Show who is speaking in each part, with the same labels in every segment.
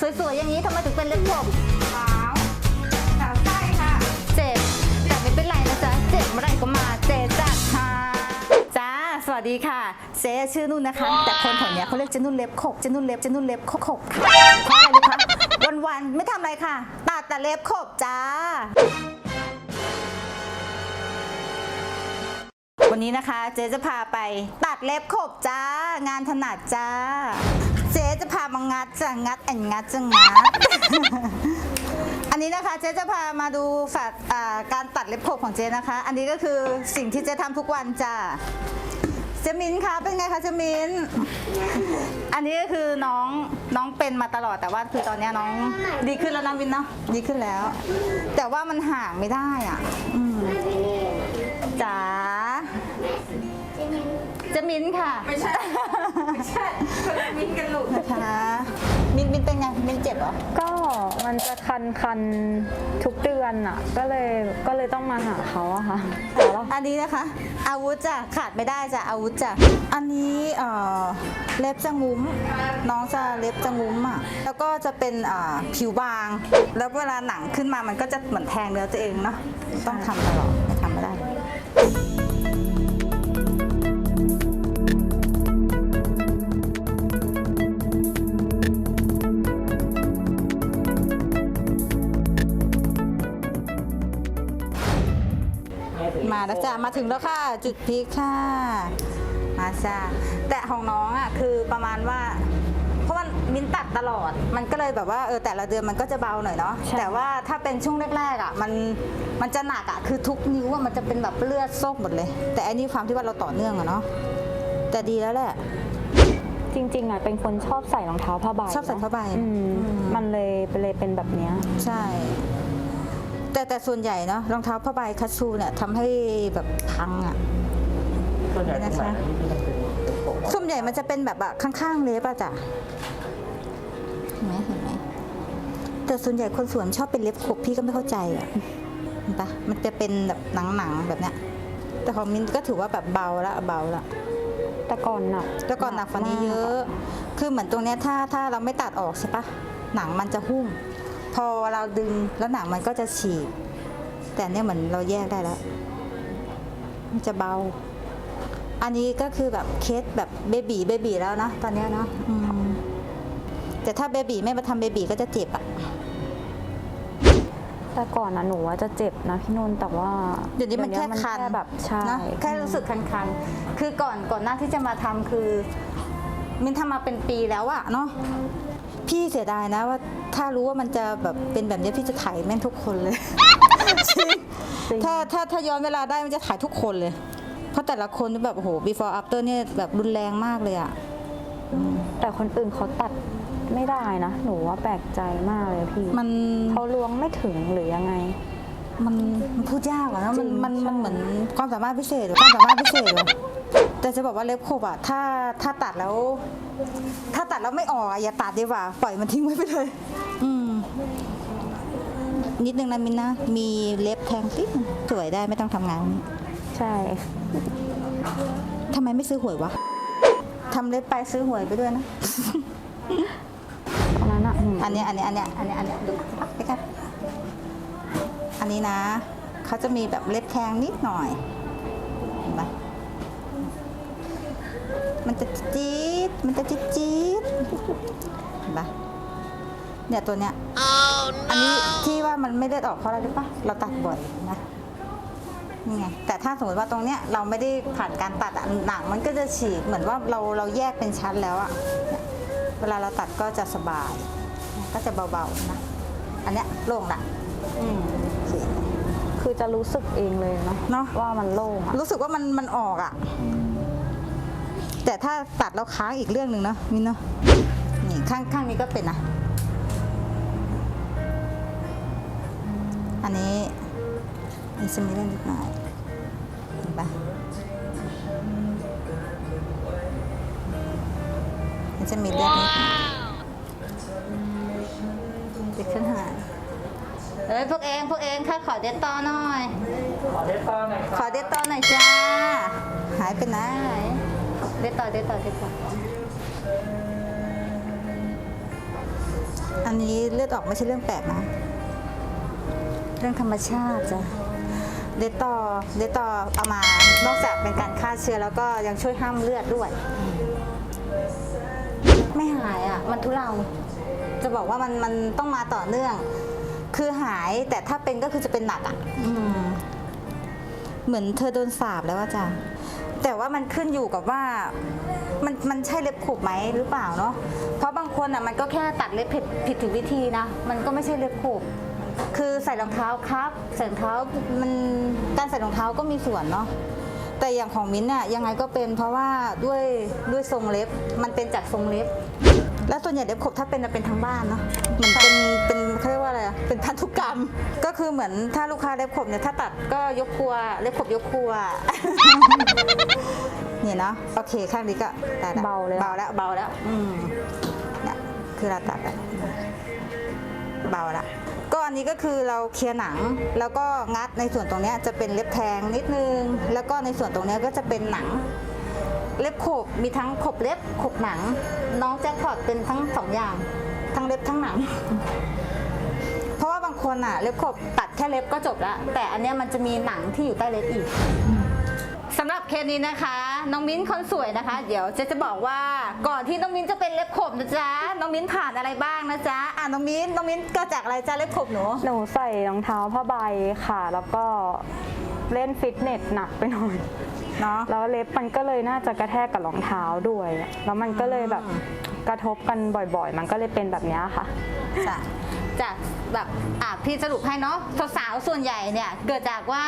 Speaker 1: สวยๆอย่างนี้ทำไมถึงเป็นเล็บขบ
Speaker 2: ขาวขาวใต้ค่ะ
Speaker 1: เจ็บแต่ไม่เป็นไรนะจ๊ะ เจ็บเมื่อไหร่ก็มาเจจัดค่ะจ้าสวัสดีค่ะ เจ๊ชื่อนุ่นนะคะ แต่คนแถวเนี้ยเขาเรียกเจนุ่นเล็บขบเจนุ่นเล็บเจนุ่นเล็บขบขบค่ะเพราะอะไรรู้คะวันๆไม่ทำอะไรค่ะตัดแต่เล็บขบจ้าวันนี้นะคะเจ๊จะพาไปตัดเล็บขบจ้างานถนัดจ้า เจ๊จะพามางัดจะงัดแอนงัดจะงัด อันนี้นะคะเจ๊จะพามาดูฝาอ่าการตัดเล็บขบของเจ๊นะคะ อันนี้ก็คือสิ่งที่เจ๊ทำทุกวันจ้าเจมินคะเป็นไงคะเจมิน อันนี้ก็คือน้องน้องเป็นมาตลอดแต่ว่าคือตอนเนี้ยน้องดีขึ้นแล้วนะวินเนาะดีขึ้นแล้ว แต่ว่ามันห่างไม่ได้อะอืมจ๋า เจมินค่ะ
Speaker 2: ไม่ใช่ไม่ใช่คนละมิ้นกันลูก
Speaker 1: นะคะมินมินเป็นไงมินเจ็บเหรอ
Speaker 3: ก็มันจะคันคันๆทุกเดือนอะ ก็เลยก็เลยต้องมาหาเขาอะค่ะแล้ว
Speaker 1: อันนี้นะคะ อาวุธจ้ะขาดไม่ได้จ้ะอาวุธจ้ะอันนี้เอ่อเล็บจะงุ้ม น้องจะเล็บจะงุ้มอะแล้วก็จะเป็นอ่าผิวบาง แล้วเวลาหนังขึ้นมามันก็จะเหมือนแทงเนื้อตัวเองเนาะต้องทำตลอดไม่ทำไม่ได้ มาแล้วจ้ะมาถึงแล้วค่ะ จุดพีคค่ะ มาจ้ะแต่ของน้องอะคือประมาณว่า เพราะว่ามินตัดตลอด มันก็เลยแบบว่าเออแต่ละเดือนมันก็จะเบาหน่อยเนาะแต่ว่าถ้าเป็นช่วงแรกๆอะมันมันจะหนักอะคือทุกนิ้วอะมันจะเป็นแบบเลือดโซกหมดเลย แต่อันนี้ความที่ว่าเราต่อเนื่องอะเนาะแต่ดีแล้วแหละ
Speaker 3: จริงๆอะเป็นคนชอบใส่รองเท้าผ้าใบ
Speaker 1: ชอบใส่ผ้าใบ
Speaker 3: อืมมันเลยเลยเป็นแบบเนี้ย
Speaker 1: ใช่ แต่แต่ส่วนใหญ่เนาะรองเท้าผ้าใบคัตซูเนี่ยทำให้แบบพังอะ
Speaker 4: ส่วนใหญ่ที่ใส่อันนี้ที่มันเป็นเป็นปกอะ
Speaker 1: ส่วนใหญ่มันจะเป็นแบบอะข้างๆเล็บอะจ้ะเห็นไหมเห็นไหมแต่ส่วนใหญ่คนสวนชอบเป็นเล็บขบพี่ก็ไม่เข้าใจอะเห็นปะมันจะเป็นแบบหนังๆแบบเนี้ยแต่ของมินก็ถือว่าแบบเบาละเบาละ
Speaker 3: แต่ก่อนหนัก
Speaker 1: แล้วก่อนหนักกว่านี้เยอะ คือเหมือนตรงเนี้ยถ้าถ้าเราไม่ตัดออกใช่ปะหนังมันจะหุ้ม พอเราดึงแล้วหนังมันก็จะฉีก แต่เนี่ยเหมือนเราแยกได้แล้ว มันจะเบา อันนี้ก็คือแบบเคสแบบเบบีเบบีแล้วนะตอนเนี้ยเนาะอืมแต่ถ้าเบบีไม่มาทำเบบีก็จะเจ็บอะ
Speaker 3: แต่ก่อนนะหนูว่าจะเจ็บนะพี่นนท์แต่ว่า
Speaker 1: เดี๋ยวนี้มันแค่คัน
Speaker 3: แบบใช่
Speaker 1: นะแค่รู้สึกคันๆคือก่อนก่อนหน้าที่จะมาทำคือ มินทำมาเป็นปีแล้วอะเนาะ พี่เสียดายนะว่าถ้ารู้ว่ามันจะแบบเป็นแบบนี้พี่จะถ่ายแม่งทุกคนเลยจริง
Speaker 3: จริง
Speaker 1: ถ้าถ้าถ้าย้อนเวลาได้มันจะถ่ายทุกคนเลย เพราะแต่ละคนนี่แบบโอ้โห before after เนี่ยแบบรุนแรงมากเลยอะ
Speaker 3: แต่คนอื่นเขาตัดไม่ได้นะ หนูว่าแปลกใจมากเลยพี่
Speaker 1: มัน
Speaker 3: เขาล้วงไม่ถึงหรือยังไง
Speaker 1: มันมันพูดยากอะนะมัน
Speaker 3: จริง
Speaker 1: มันมัน
Speaker 3: ใช่
Speaker 1: เหมือนความสามารถพิเศษอะความสามารถพิเศษเลย แต่จะบอกว่าเล็บขบอะถ้าถ้าตัดแล้ว ถ้าตัดแล้วไม่ออกอะอย่าตัดดีกว่า ปล่อยมันทิ้งไว้ไปเลย อืม นิดนึงนะมินนะ มีเล็บแทงติ๊ดนึงสวยได้ไม่ต้องทำงาน
Speaker 3: ใช่
Speaker 1: ทำไมไม่ซื้อหวยวะทำเล็บไปซื้อหวยไปด้วยนะ
Speaker 3: ตอนนั้นอะ
Speaker 1: อันเนี้ยอันเนี้ยอันเนี้ยอันเนี้ยอันเนี้ยดูไปกันอันนี้นะเขาจะมีแบบเล็บแทงนิดหน่อยเห็นปะมั นจะจี๊ด มันจะจี๊ดจี๊ดเห็นปะเนี่ยตัวเนี้ยอันนี้ที่ว่ามันไม่เลือดออกเพราะอะไรรู้ปะเราตัดบ่อยนะนี่ไงแต่ถ้าสมมติว่าตรงเนี้ยเราไม่ได้ผ่านการตัดอะหนังมันก็จะฉีกเหมือนว่าเราเราแยกเป็นชั้นแล้วอะเนี่ยเวลาเราตัดก็จะสบาย ก็จะเบาๆนะอันเนี้ยโล่งละ
Speaker 3: อืม
Speaker 1: โอเค
Speaker 3: คือจะรู้สึกเองเลยเนาะ
Speaker 1: เนอะ
Speaker 3: ว่ามันโล่งอะ
Speaker 1: รู้สึกว่ามันมันออกอะ แต่ถ้าตัดแล้วค้างอีกเรื่องหนึ่งเนาะมินเนาะนี่ข้างข้างนี้ก็เป็นนะ อันนี้มันจะมีเรื่องนิดหน่อยเห็นปะมันจะมีเลือดนิดหน่อยติดขึ้นหางเอ้ยพวกเองพวกเองข้าขอเด็ดต่อหน่อย
Speaker 4: ขอเทสตอนหน่อยค
Speaker 1: ข
Speaker 4: รับ
Speaker 1: อเด็ดต่อหน่อยจ้า หายไปไหน เด็ดต่อเด็ดต่อเด็ดต่ออันนี้เลือดออกไม่ใช่เรื่องแปลกนะ เรื่องธรรมชาติจ้ะเดตต่อเดตต่อเอามานอกจากเป็นการฆ่าเชื้อแล้วก็ยังช่วยห้ามเลือดด้วย ไม่หายอะ มันทุเลาจะบอกว่ามันมันต้องมาต่อเนื่อง คือหายแต่ถ้าเป็นก็คือจะเป็นหนักอะ อืม เหมือนเธอโดนสาบแล้วว่าจ้ะ แต่ว่ามันขึ้นอยู่กับว่ามันมันใช่เล็บขูบไหมหรือเปล่าเนาะเพราะบางคนอะมันก็แค่ตัดเล็บผิดผิดถึงวิธีนะ มันก็ไม่ใช่เล็บขูบคือใส่รองเท้าครับใส่รองเท้ามันการใส่รองเท้าก็มีส่วนเนาะแต่อย่างของมิ้นเนี่ยยังไงก็เป็นเพราะว่าด้วยด้วยทรงเล็บมันเป็นจากทรงเล็บ แล้วส่วนใหญ่เล็บขบถ้าเป็นจะเป็นทั้งบ้านเนาะเหมือนเป็นเป็นเขาเรียกว่าอะไรอะเป็นพันธุกรรม ก็คือเหมือนถ้าลูกค้าเล็บขบเนี่ยถ้าตัดก็ยกครัวเล็บขบยกครัวเนี่ยเนาะโอเคข้างนี้ก็ได้ละ
Speaker 3: เบาเลยอะ
Speaker 1: เบาแล้วเบาแล้วอืมเนี่ยคือเราตัดแล้วเบาละก็อันนี้ก็คือเราเคลียร์หนังแล้วก็งัดในส่วนตรงเนี้ยจะเป็นเล็บแทงนิดนึง แล้วก็ในส่วนตรงเนี้ยก็จะเป็นหนัง เล็บขบมีทั้งขบเล็บขบหนัง น้องแจ็คพอตเป็นทั้งสองอย่าง ทั้งเล็บทั้งหนัง เพราะว่าบางคนอะ เล็บขบตัดแค่เล็บก็จบล้วแต่อันเนี้ยมันจะมีหนังที่อยู่ใต้เล็บอีกสำหรับเคสนี้นะคะ น้องมิ้นคนสวยนะคะ เดี๋ยวเจ๊จะบอกว่าก่อนที่น้องมิ้นจะเป็นเล็บขบนะจ๊ะน้องมิ้นผ่านอะไรบ้างนะจ๊ะอะน้องมิ้นน้องมิ้นก็จากอะไรจ๊ะเล็บขบหนู
Speaker 3: หนูใส่รองเท้าผ้าใบค่ะ แล้วก็เล่นฟิตเนสหนักไปหน่อย
Speaker 1: เนาะ
Speaker 3: แล้วเล็บมันก็เลยน่าจะกระแทกกับรองเท้าด้วย แล้วมันก็เลยแบบกระทบกันบ่อยๆ มันก็เลยเป็นแบบเนี้ยค่ะ
Speaker 1: จ้ะจากแบบอะพี่สรุปให้เนาะสาวๆส่วนใหญ่เนี่ยเกิดจากว่า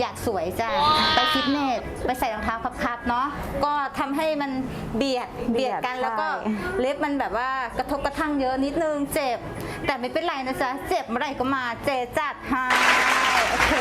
Speaker 1: อยากสวยจ้ะไปฟิตเนสไปใส่รองเท้าคับๆเนาะก็ทำให้มันเบียด
Speaker 3: เบี
Speaker 1: เบีย
Speaker 3: ย
Speaker 1: ด
Speaker 3: ด
Speaker 1: กันแล้วก็
Speaker 3: ใช่
Speaker 1: เล็บมันแบบว่ากระทบกระทั่งเยอะนิดนึงเจ็บ แต่ไม่เป็นไรนะจ๊ะเจ็บเมื่อไหร่ก็มาเจจัดให้โอเค